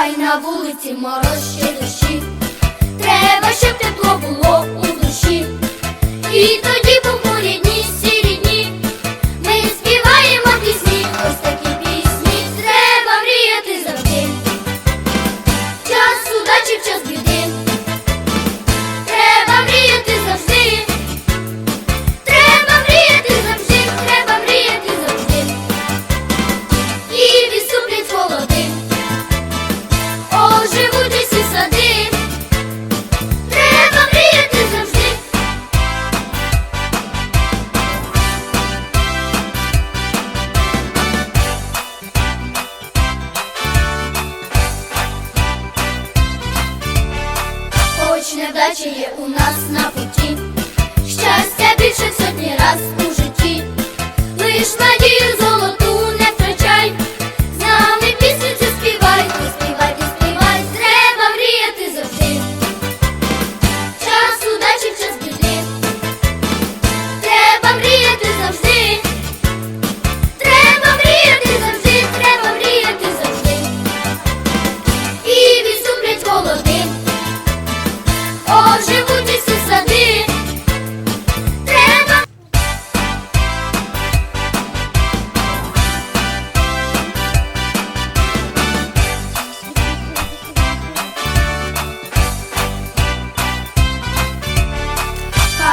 Хай на вулиці мороз ще дощі, треба, щоб тепло. Невдачі є у нас на путі. Щастя більше в сотні раз у житті, лиш надію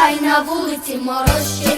хай на вулиці морозче.